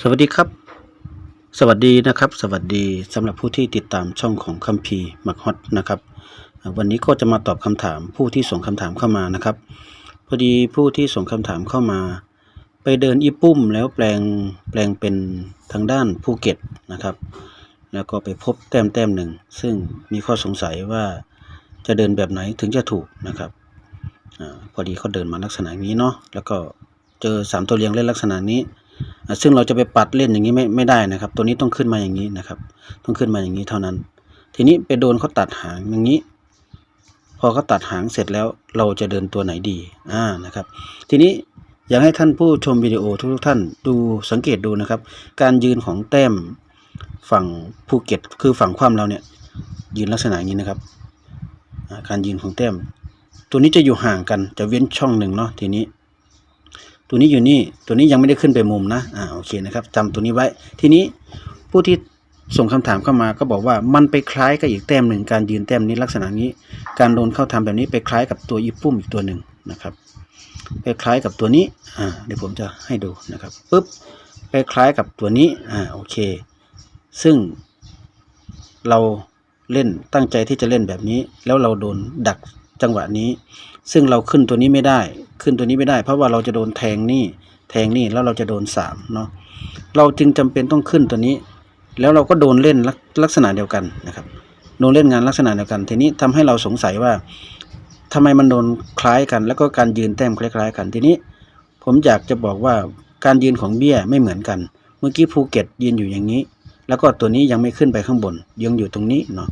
สวัสดีครับ สวัสดีนะครับ สวัสดีสำหรับผู้ที่ติดตามช่องของคัมภีร์มักฮอตนะครับ วันนี้ก็จะมาตอบคำถามผู้ที่ส่งคำถามเข้ามานะครับ พอดีผู้ที่ส่งคำถามเข้ามา ไปเดินอีปุ้มแล้วแปลงแปลงเป็นทางด้านภูเก็ตนะครับ แล้วก็ไปพบแต้มแต้มหนึ่ง ซึ่งมีข้อสงสัยว่าจะเดินแบบไหนถึงจะถูกนะครับอพอดีเขาเดินมาลักษณะนี้เนาะแล้วก็เจอสามตัวเรียงเล่นลักษณะนี้ ซึ่งเราจะไปปัดเล่นอย่างนี้ไม่ไม่ได้นะครับ ตัวนี้ต้องขึ้นมาอย่างนี้นะครับ ต้องขึ้นมาอย่างนี้เท่านั้น ทีนี้ไปโดนเขาตัดหางอย่างนี้ พอเขาตัดหางเสร็จแล้วเราจะเดินตัวไหนดีอ่านะครับ ทีนี้อยากให้ท่านผู้ชมวิดีโอทุกท่านดูสังเกตดูนะครับ การยืนของแต้มฝั่งภูเก็ตคือฝั่งความเราเนี่ย ยืนลักษณะอย่างนี้นะครับ การยืนของแต้ม ตัวนี้จะอยู่ห่างกันจะเว้นช่องหนึ่งเนาะทีนี้ ตัวนี้อยู่นี่ ตัวนี้ยังไม่ได้ขึ้นไปมุมนะ อ่า โอเคนะครับจำตัวนี้ไว้ ทีนี้ผู้ที่ส่งคำถามเข้ามาก็บอกว่ามันไปคล้ายกับอีกแต้มหนึ่งการยืนแต้มนี้ลักษณะนี้ การโดนเข้าทำแบบนี้ไปคล้ายกับตัวอีปุ้มอีกตัวหนึ่งนะครับ ไปคล้ายกับตัวนี้ อ่า เดี๋ยวผมจะให้ดูนะครับปึ๊บ ไปคล้ายกับตัวนี้ อ่า โอเค ซึ่งเราเล่นตั้งใจที่จะเล่นแบบนี้ แล้วเราโดนดัก จังหวะนี้ ซึ่งเราขึ้นตัวนี้ไม่ได้ ขึ้นตัวนี้ไม่ได้ เพราะว่าเราจะโดนแทงนี่ แทงนี่แล้วเราจะโดนสามเนาะ เราจึงจำเป็นต้องขึ้นตัวนี้ แล้วเราก็โดนเล่นลักลักษณะเดียวกันนะครับ โดนเล่นงานลักษณะเดียวกัน ทีนี้ทำให้เราสงสัยว่าทำไมมันโดนคล้ายกัน แล้วก็การยืนแต้มคล้าย ๆ กัน ทีนี้ ผมอยากจะบอกว่าการยืนของเบี้ยไม่เหมือนกัน เมื่อกี้ภูเก็ตยืนอยู่อย่างนี้ แล้วก็ตัวนี้ยังไม่ขึ้นไปข้างบน ยังอยู่ตรงนี้เนาะ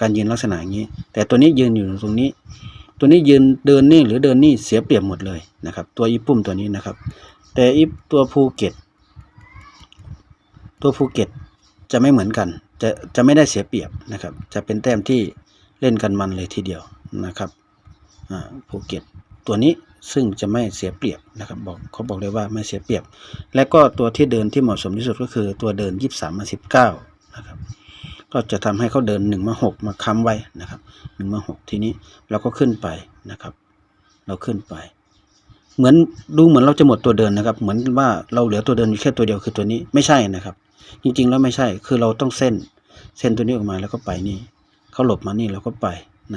การยืนลักษณะอย่างนี้ แต่ตัวนี้ยืนอยู่ตรงนี้ ตัวนี้ยืนเดินนี่หรือเดินนี่เสียเปรียบหมดเลยนะครับ ตัวอีปุ่มตัวนี้นะครับ แต่อีตัวภูเก็ตตัวภูเก็ตจะไม่เหมือนกัน จะจะไม่ได้เสียเปรียบนะครับ จะเป็นแต้มที่เล่นกันมันเลยทีเดียวนะครับภูเก็ตตัวนี้ซึ่งจะไม่เสียเปรียบนะครับบอกเขาบอกเลยว่าไม่เสียเปรียบ และก็ตัวที่เดินที่เหมาะสมที่สุดก็คือตัวเดินยี่สามมาสิบเก้านะครับ ก็จะทำให้เขาเดินหนึ่งมาหกมาค้ำไว้นะครับหนึ่งมาหกทีนี้เราก็ขึ้นไปนะครับ เราขึ้นไป เหมือนดูเหมือนเราจะหมดตัวเดินนะครับ เหมือนว่าเราเหลือตัวเดินอยู่แค่ตัวเดียวคือตัวนี้ไม่ใช่นะครับ จริงๆแล้วไม่ใช่คือเราต้องเส้นเส้นตัวนี้ออกมาแล้วก็ไปนี่เขาหลบมานี่เราก็ไป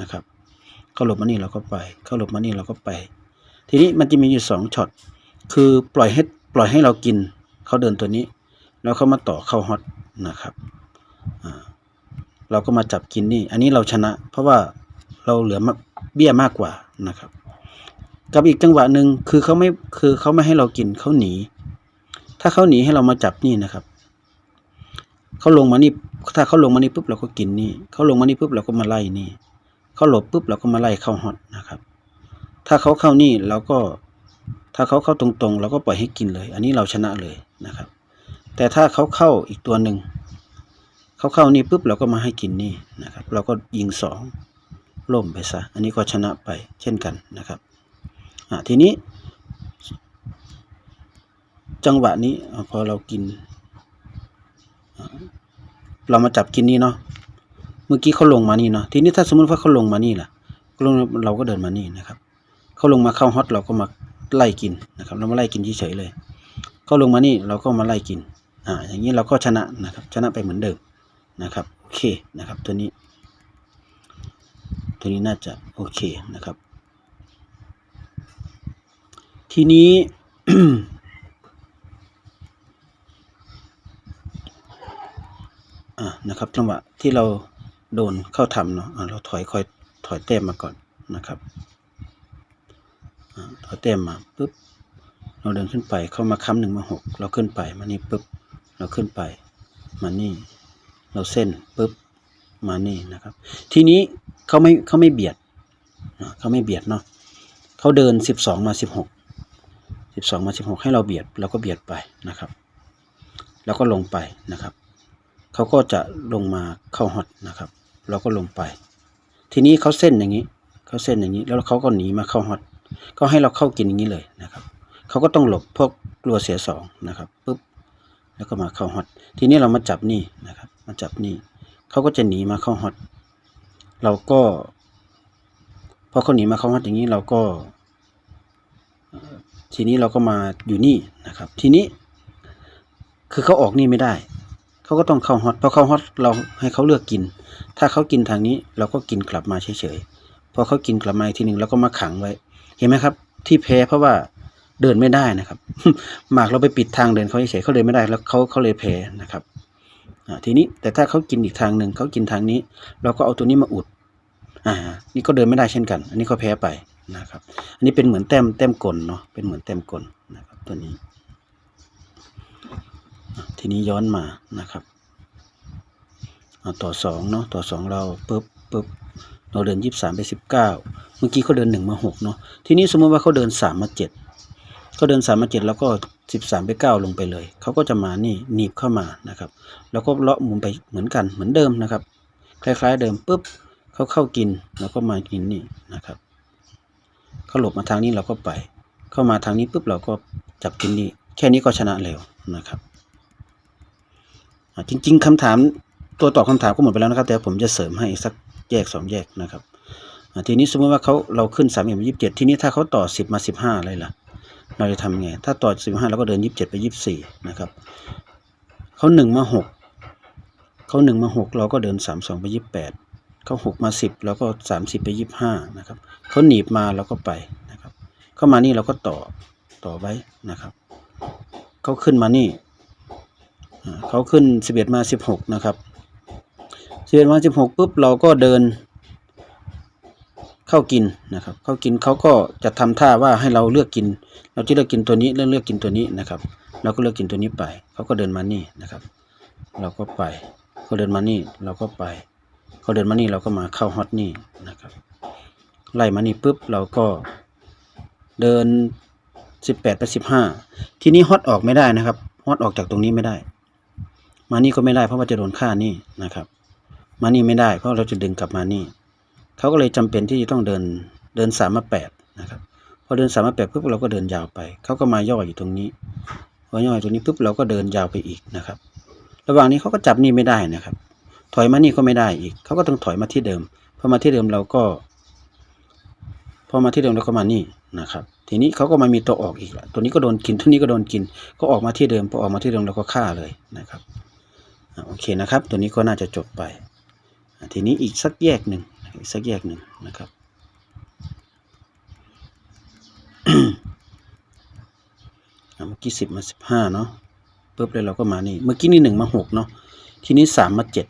นะครับเขาหลบมานี่เราก็ไปเขาหลบมานี่เราก็ไป ทีนี้มันจะมีอยู่สองช็อตคือปล่อยให้ปล่อยให้เรากินเขาเดินตัวนี้ แล้วเขามาต่อเข้าฮอตนะครับอ่า เราก็มาจับกินนี่ อันนี้เราชนะ เพราะว่าเราเหลือมาเบี้ยมากกว่านะครับ กับอีกจังหวะหนึ่งคือเขาไม่คือเขาไม่ให้เรากินเขาหนี ถ้าเขาหนีให้เรามาจับนี่นะครับเขาลงมานี่ถ้าเขาลงมานี่ปุ๊บเราก็กินนี่เขาลงมานี่ปุ๊บเราก็มาไล่นี่เขาหลบปุ๊บเราก็มาไล่เข้าฮอตนะครับ ถ้าเขาเข้านี่เราก็ถ้าเขาเข้าตรงๆ เราก็ปล่อยให้กินเลย อันนี้เราชนะเลยนะครับ แต่ถ้าเขาเข้าอีกตัวหนึ่ง เขาเข้านี่ปุ๊บเราก็มาให้กินนี่นะครับ เราก็ยิงสองล่มไปซะ อันนี้ก็ชนะไปเช่นกันนะครับอะทีนี้ จังหวะนี้พอเรากิน เรามาจับกินนี่เนาะเมื่อกี้เขาลงมานี่เนาะทีนี้ถ้าสมมติว่าเขาลงมานี่ล่ะลงเราก็เดินมานี่นะครับเขาลงมาเข้าฮอตเราก็มาไล่กินนะครับ เรามาไล่กินเฉยๆเลยเขาลงมานี่เราก็มาไล่กินอ่าอย่างนี้เราก็ชนะนะครับ ชนะไปเหมือนเดิม นะครับโอเคนะครับตัวนี้ ตัวนี้น่าจะโอเคนะครับ ทีนี้อะนะครับจังหวะที่เราโดนเข้าทำเนาะเราถอยคอยถอยแต้มมาก่อนนะครับถอยแต้มมาปุ๊บเราเดินขึ้นไปเข้ามาค้ำหนึ่งมาหกเราขึ้นไปมานี่ปุ๊บเราขึ้นไปมานี่ เราเส้นปุ๊บมานี่นะครับ ทีนี้เขาไม่เขาไม่เบียดเขาไม่เบียดเนาะเขาเดินสิบสองมาสิบหกสิบสองมาสิบหกให้เราเบียดเราก็เบียดไปนะครับ แล้วก็ลงไปนะครับเขาก็จะลงมาเข้าฮอตนะครับ เราก็ลงไป ทีนี้เขาเส้นอย่างนี้เขาเส้นอย่างนี้ แล้วเขาก็หนีมาเข้าฮอตก็ให้เราเข้ากินอย่างนี้เลยนะครับเขาก็ต้องหลบพวกกลัวเสียสองนะครับปุ๊บแล้วก็มาเข้าฮอตทีนี้เรามาจับนี่นะครับ มาจับนี่เขาก็จะหนีมาเข้าฮอตเราก็พอเขาหนีมาเข้าฮอตอย่างนี้เราก็ทีนี้เราก็มาอยู่นี่นะครับ ทีนี้ คือเขาออกนี่ไม่ได้เขาก็ต้องเข้าฮอตพอเข้าฮอตเราให้เขาเลือกกิน ถ้าเขากินทางนี้เราก็กินกลับมาเฉยๆพอเขากินกลับมาอีกทีหนึ่งเราก็มาขังไว้ เห็นไหมครับ ที่แพ้เพราะว่าเดินไม่ได้นะครับ หมากเราไปปิดทางเดินเขาเฉยเขาเดินไม่ได้แล้วเขาเขาเลยแพ้นะครับ ทีนี้แต่ถ้าเขากินอีกทางหนึ่งเขากินทางนี้ เราก็เอาตัวนี้มาอุดอ่านี่ก็เดินไม่ได้เช่นกัน อันนี้ก็แพ้ไปนะครับ อันนี้เป็นเหมือนแต้มแต้มกลเนาะเป็นเหมือนแต้มกลนะครับตัวนี้ ทีนี้ย้อนมานะครับต่อสองเนาะต่อสองเราปึ๊บปึ๊บเราเดินยี่สามไปสิบเก้าเมื่อกี้เขาเดินหนึ่งมาหกเนาะทีนี้สมมติว่าเขาเดินสามมาเจ็ดเขาเดินสามมาเจ็ดแล้วก็ สิบสามไปเก้าลงไปเลย เขาก็จะมานี่หนีบเข้ามานะครับ แล้วก็เลาะมุมไปเหมือนกันเหมือนเดิมนะครับ คล้าย ๆ เดิมปุ๊บเขาเข้ากินแล้วก็มากินนี่นะครับเขาหลบมาทางนี้เราก็ไป เข้ามาทางนี้ปุ๊บเราก็จับกินนี่แค่นี้ก็ชนะแล้วนะครับจริง ๆคำถามตัวตอบคำถามก็หมดไปแล้วนะครับ แต่ผมจะเสริมให้สักแยกสองแยกนะครับทีนี้สมมติว่าเขาเราขึ้นสามเอ็มยี่สิบเจ็ดทีนี้ถ้าเขาต่อสิบมาสิบห้าอะไรล่ะ เราจะทำไง ถ้าต่อสิบห้าเราก็เดินยี่สิบเจ็ดไปยี่สิบสี่นะครับเขาหนึ่งมาหกเขาหนึ่งมาหกเราก็เดินสามสองไปยี่สิบแปดเขาหกมาสิบเราก็สามสิบไปยี่สิบห้านะครับเขาหนีบมาเราก็ไปนะครับ เข้ามานี่เราก็ต่อต่อไว้นะครับเขาขึ้นมานี่เขาขึ้นสิบเอ็ดมาสิบหกนะครับสิบเอ็ดมาสิบหกปุ๊บเราก็เดิน เข้ากินนะครับ เข้ากินเขาก็จะทำท่าว่าให้เราเลือกกิน เราที่เลือกกินตัวนี้เลือกเลือกกินตัวนี้นะครับ เราก็เลือกกินตัวนี้ไป เขาก็เดินมานี่นะครับ เราก็ไปเขาเดินมานี่เราก็ไปเขาเดินมานี่เราก็มาเข้าฮอตนี่นะครับ ไล่มานี่ปุ๊บเราก็เดินสิบแปดไปสิบห้าทีนี้ฮอตออกไม่ได้นะครับฮอตออกจากตรงนี้ไม่ได้ มานี่ก็ไม่ได้เพราะว่าจะโดนฆ่านี่นะครับ มานี่ไม่ได้เพราะเราจะดึงกลับมานี่ เขาก็เลยจำเป็นที่จะต้องเดินเดินสามมาแปดนะครับพอเดินสามมาแปดปุ๊บเราก็เดินยาวไป เขาก็มาย่ออยู่ตรงนี้พอย่ออยู่ตรงนี้ปุ๊บเราก็เดินยาวไปอีกนะครับ ระหว่างนี้เขาก็จับนี่ไม่ได้นะครับ ถอยมานี่ก็ไม่ได้อีก เขาก็ต้องถอยมาที่เดิมพอมาที่เดิมเราก็พอมาที่เดิมเราก็มานี่นะครับ ทีนี้เขาก็มามีตัวออกอีกละตัวนี้ก็โดนกินตัวนี้ก็โดนกิน ก็ออกมาที่เดิมพอออกมาที่เดิมเราก็ฆ่าเลยนะครับโอเคนะครับ ตัวนี้ก็น่าจะจบไป ทีนี้อีกสักแยกหนึ่ง อีกสักแยกหนึ่งนะครับ เมื่อกี้สิบมาสิบห้าเนาะปุ๊บเลยเราก็มานี่ เมื่อกี้นี่หนึ่งมาหกเนาะ ทีนี้สามมาเจ็ด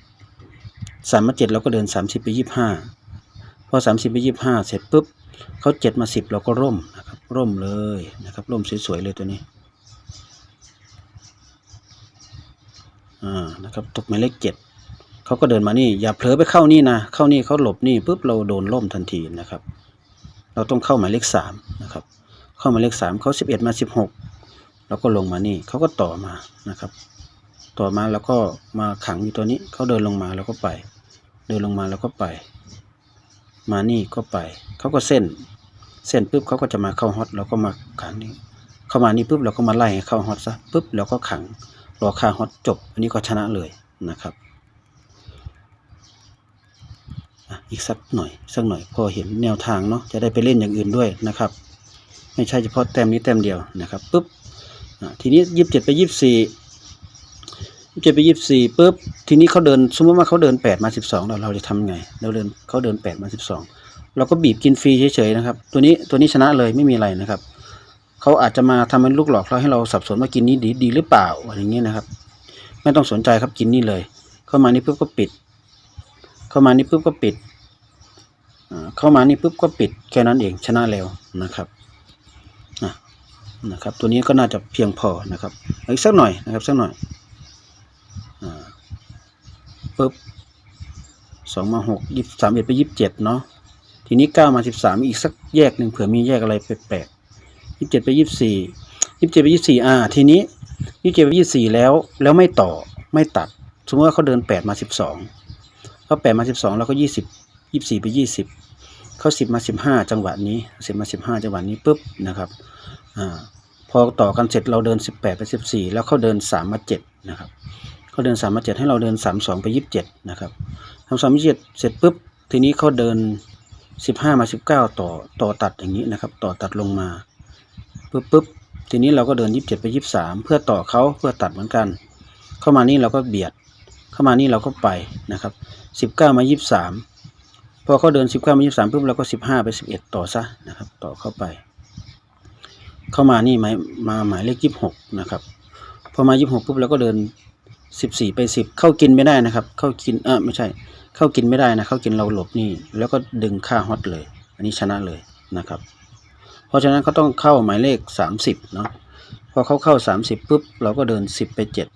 สามมาเจ็ดเราก็เดินสามสิบไปยี่ห้าพอสามสิบไปยี่ห้าเสร็จปุ๊บเขาเจ็ดมาสิบเราก็ร่มนะครับ ร่มเลยนะครับ ร่มสวยๆเลยตัวนี้อ่านะครับตกหมายเลขเจ็ด เขาก็เดินมานี่ อย่าเผลอไปเข้านี่นะเข้านี่เขาหลบนี่ปุ๊บเราโดนล่มทันทีนะครับ เราต้องเข้าหมายเลขสามนะครับ เข้าหมายเลขสามเขาสิบเอ็ดมาสิบหกเราก็ลงมานี่เขาก็ต่อมานะครับ ต่อมาแล้วก็มาขังอยู่ตัวนี้เขาเดินลงมาแล้วก็ไป เดินลงมาแล้วก็ไป มานี่ก็ไปเขาก็เส้น เส้นปุ๊บเขาก็จะมาเข้าฮอตเราก็มาขังนี่เข้ามานี่ปุ๊บเราก็มาไล่เข้าฮอตซะปุ๊บเราก็ขังรอค่าฮอตจบ อันนี้ก็ชนะเลยนะครับ อีกสักหน่อย สักหน่อยพอเห็นแนวทางเนาะจะได้ไปเล่นอย่างอื่นด้วยนะครับ ไม่ใช่เฉพาะแต้มนี้แต้มเดียวนะครับปุ๊บทีนี้ยี่สิบเจ็ดไปยี่สิบสี่ยี่สิบเจ็ดไปยี่สิบสี่ปุ๊บทีนี้เขาเดินสมมติว่าเขาเดินแปดมาสิบสองเราเราจะทำไง เราเดินเขาเดินแปดมาสิบสองเราก็บีบกินฟรีเฉยๆนะครับ ตัวนี้ตัวนี้ชนะเลยไม่มีอะไรนะครับเขาอาจจะมาทำเป็นลูกหลอกเราให้เราสับสนว่ากินนี้ดีดีหรือเปล่าอะไรเงี้ยนะครับ ไม่ต้องสนใจครับกินนี่เลย เข้ามานี่ปุ๊บก็ปิด เข้ามานี่ปุ๊บก็ปิด เข้ามานี่ปุ๊บก็ปิดแค่นั้นเองชนะแล้วนะครับอะนะครับ ตัวนี้ก็น่าจะเพียงพอนะครับอีกสักหน่อยนะครับสักหน่อยอปุ๊บสองมาหกยี่สามเอ็ดไปยี่สิบเจ็ดเนาะทีนี้เก้ามาสิบสามอีกสักแยกหนึ่งเผื่อมีแยกอะไรแปลกๆยี่สิบเจ็ดไปยี่สิบสี่ยี่สิบเจ็ดไปยี่สิบสี่อ่าทีนี้ยี่สิบเจ็ดไปยี่สิบสี่แล้วแล้วไม่ต่อไม่ตัด สมมติว่าเขาเดินแปดมาสิบสองเขาแปดมาสิบสองแล้วก็ยี่สิบ ยี่สิบสี่ไปยี่สิบเขาสิบมาสิบห้าจังหวะนี้สิบมาสิบห้าจังหวะนี้ปุ๊บนะครับอ่าพอต่อกันเสร็จเราเดินสิบแปดไปสิบสี่แล้วเขาเดินสามมาเจ็ดนะครับเขาเดินสามมาเจ็ดให้เราเดินสามสองไปยี่สิบเจ็ดนะครับทำสามยี่สิบเจ็ดเสร็จปุ๊บทีนี้เขาเดินสิบห้ามาสิบเก้าต่อต่อตัดอย่างนี้นะครับ ต่อตัดลงมาปุ๊บปุ๊บทีนี้เราก็เดินยี่สิบเจ็ดไปยี่สิบสามเพื่อต่อเขาเพื่อตัดเหมือนกัน เข้ามานี่เราก็เบียด เข้ามานี่เราก็ไปนะครับสิบเก้ามายี่สาม พอเขาเดินสิบเก้ามายี่สามปุ๊บเราก็สิบห้าไปสิบเอ็ดต่อซะนะครับ ต่อเข้าไป เข้ามานี่หมายมาหมายเลขยี่หกนะครับพอมายี่หกปุ๊บเราก็เดินสิบสี่ไปสิบเข้ากินไม่ได้นะครับ เข้ากินเออไม่ใช่ เข้ากินไม่ได้นะเข้ากินเราหลบนี่ แล้วก็ดึงค่าฮอตเลย อันนี้ชนะเลยนะครับ เพราะฉะนั้นเขาต้องเข้าหมายเลขสามสิบเนาะพอเขาเข้าสามสิบปุ๊บเราก็เดินสิบไปเจ็ด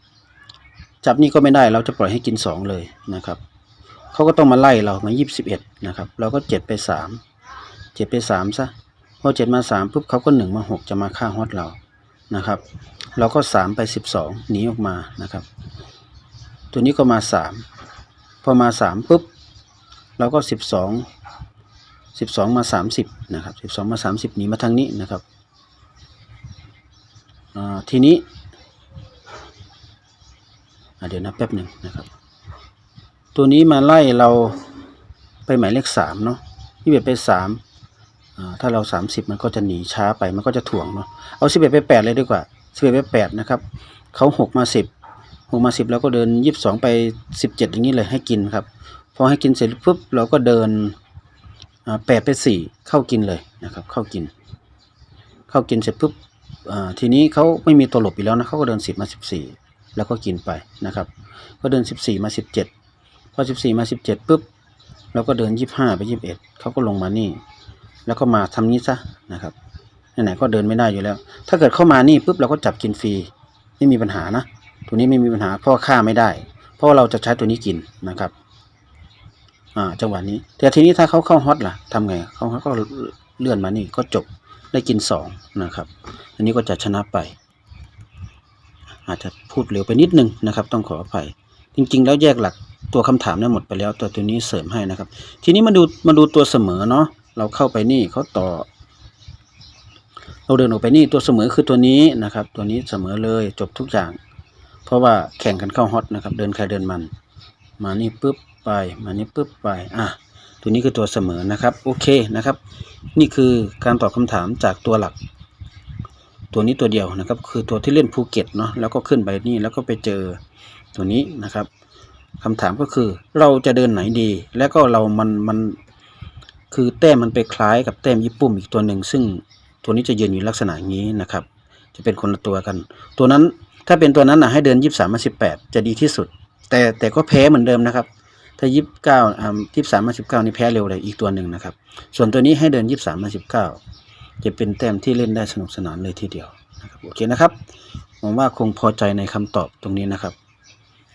จับนี่ก็ไม่ได้เราจะปล่อยให้กินสองเลยนะครับ เขาก็ต้องมาไล่เรามายี่สิบเอ็ดนะครับ เราก็เจ็ดไปสามเจ็ดไปสามซะพอเจ็ดมาสามปุ๊บเขาก็หนึ่งมาหกจะมาฆ่าฮอตเรานะครับ เราก็สามไปสิบสองหนีออกมานะครับ ตัวนี้ก็มาสามพอมาสามปุ๊บเราก็สิบสองสิบสองมาสามสิบนะครับสิบสองมาสามสิบหนีมาทางนี้นะครับทีนี้เดี๋ยวนะแป๊บหนึ่งนะครับ ตัวนี้มาไล่เราไปหมายเลขสามเนาะยี่สิบไปสามถ้าเราสามสิบมันก็จะหนีช้าไปมันก็จะถ่วงเนาะเอาสิบเอ็ดไปแปดเลยดีกว่าสิบเอ็ดไปแปดนะครับเขาหกมาสิบหกมาสิบเราก็เดินยี่สิบสองไปสิบเจ็ดอย่างนี้เลยให้กินครับพอให้กินเสร็จปุ๊บเราก็เดินแปดไปสี่เข้ากินเลยนะครับเข้ากิน เข้ากินเสร็จปุ๊บทีนี้เขาไม่มีตัวหลบอีกแล้วนะเขาก็เดินสิบมาสิบสี่แล้วก็กินไปนะครับ ก็เดินสิบสี่มาสิบเจ็ด พอสิบสี่มาสิบเจ็ดปุ๊บเราก็เดินยี่ห้าไปยี่สิบเอ็ดเขาก็ลงมานี่ แล้วก็มาทำนี้ซะนะครับไหนๆก็เดินไม่ได้อยู่แล้ว ถ้าเกิดเข้ามานี่ปุ๊บเราก็จับกินฟรีไม่มีปัญหานะ ตัวนี้ไม่มีปัญหาเพราะว่าไม่ได้ เพราะเราจะใช้ตัวนี้กินนะครับอ่าจังหวะนี้ แต่ทีนี้ถ้าเขาเข้าฮอตล่ะทำไงเขาฮอตก็เลื่อนมานี่ก็จบได้กินสองนะครับ อันนี้ก็จะชนะไป อาจจะพูดเร็วไปนิดนึงนะครับ ต้องขออภัย จริง ๆ แล้วแยกหลัก ตัวคำถามนั้นหมดไปแล้ว ตัวตัวนี้เสริมให้นะครับ ทีนี้มาดูมาดูตัวเสมอเนาะเราเข้าไปนี่เขาต่อ เราเดินออกไปนี่ตัวเสมอคือตัวนี้นะครับ ตัวนี้เสมอเลยจบทุกอย่าง เพราะว่าแข่งกันเข้าฮอตนะครับ เดินใครเดินมัน มานี่ปุ๊บไป มานี่ปุ๊บไปอะตัวนี้คือตัวเสมอนะครับโอเคนะครับ นี่คือการตอบคำถามจากตัวหลัก ตัวนี้ตัวเดียวนะครับ คือตัวที่เล่นภูเก็ตเนาะแล้วก็ขึ้นไปนี่แล้วก็ไปเจอตัวนี้นะครับ คำถามก็คือเราจะเดินไหนดี แล้วก็เรามันมันคือแต้มมันไปคล้ายกับแต้มญี่ปุ่มอีกตัวหนึ่ง ซึ่งตัวนี้จะยืนอยู่ลักษณะนี้นะครับ จะเป็นคนละตัวกัน ตัวนั้นถ้าเป็นตัวนั้นนะให้เดินยี่สามมาสิบแปดจะดีที่สุด แต่แต่ก็แพ้เหมือนเดิมนะครับ ถ้ายี่สิบเก้าอ่ายี่สามมาสิบเก้านี่แพ้เร็วเลยอีกตัวหนึ่งนะครับ ส่วนตัวนี้ให้เดินยี่สามมาสิบเก้าจะเป็นแต้มที่เล่นได้สนุกสนานเลยทีเดียวนะครับโอเคนะครับหวังว่าคงพอใจในคำตอบตรงนี้นะครับ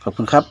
ขอบคุณครับ